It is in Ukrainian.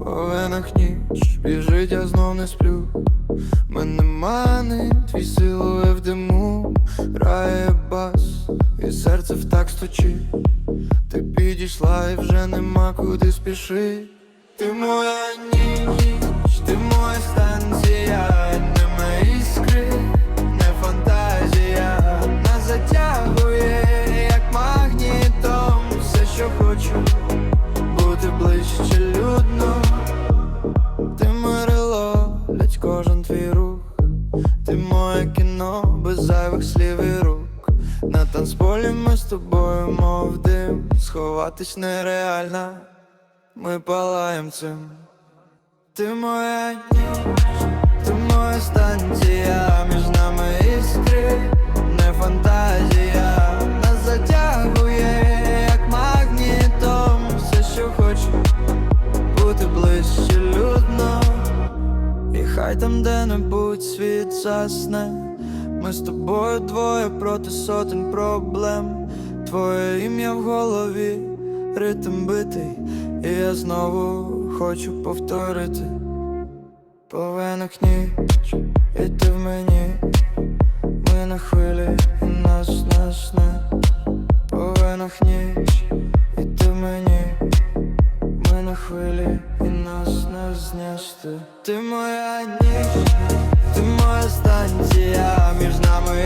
венах ніч, біжить, я знов не сплю. Мене мани, твій силує в диму, грає бас, і серце в так стучить. Ти підійшла і вже нема куди спішить. Ти моя ніч, ти моє кіно без зайвих слів і рук. На танцполі ми з тобою, мов дим, сховатись нереально, ми палаєм цим. Ти моя ніч, там де-небудь світ засне. Ми з тобою двоє проти сотень проблем. Твоє ім'я в голові, ритм битий, і я знову хочу повторити. По венах ніч, і ти в мені, ми на хвилі, і нас не По венах ніч, Ти моя станция між нами